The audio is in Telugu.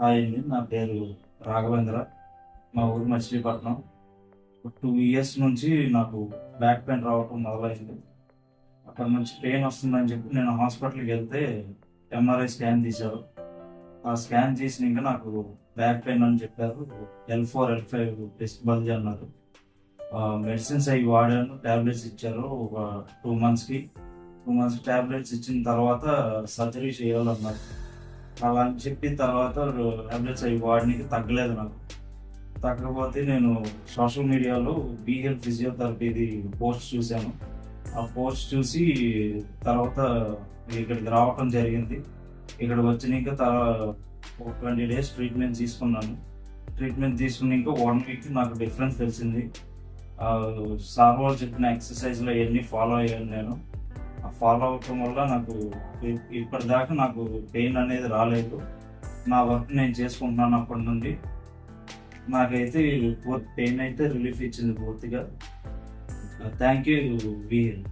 హాయ్ అండి నా పేరు రాఘవేంద్ర. మా ఊరు మచిలీపట్నం. టూ ఇయర్స్ నుంచి నాకు బ్యాక్ పెయిన్ రావటం మొదలైంది. అక్కడ నుంచి పెయిన్ వస్తుందని చెప్పి నేను హాస్పిటల్కి వెళ్తే ఎంఆర్ఐ స్కాన్ తీశారు. ఆ స్కాన్ చేసినాక నాకు బ్యాక్ పెయిన్ అని చెప్పారు. L four L five test bulge అన్నారు. మెడిసిన్స్ అవి వాడాను. ట్యాబ్లెట్స్ ఇచ్చారు ఒక టూ మంత్స్కి టూ మంత్స్ ట్యాబ్లెట్స్ ఇచ్చిన తర్వాత సర్జరీ చేయాలన్నారు. అలా అని చెప్పిన తర్వాత టాబ్లెట్స్ అవి వాడినికి తగ్గలేదు నాకు. తగ్గకపోతే నేను సోషల్ మీడియాలో బీహెల్ ఫిజియోథెరపీది పోస్ట్ చూశాను. ఆ పోస్ట్ చూసి తర్వాత ఇక్కడికి రావటం జరిగింది. ఇక్కడ వచ్చినాక తర్వాత ఒక ట్వంటీ డేస్ ట్రీట్మెంట్ తీసుకున్నాను. ట్రీట్మెంట్ తీసుకున్నాక వన్ వీక్ నాకు డిఫరెన్స్ తెలిసింది. ఆ, సార్ వాళ్ళు చెప్పిన ఎక్సర్సైజ్లో అవన్నీ ఫాలో అయ్యాను నేను. ఫాలో అవటం వల్ల నాకు ఇప్పటిదాకా నాకు పెయిన్ అనేది రాలేదు. నా వర్క్ నేను చేసుకుంటున్నాను అప్పటి నుండి. నాకైతే పెయిన్ అయితే రిలీఫ్ ఇచ్చింది పూర్తిగా. Thank you wheel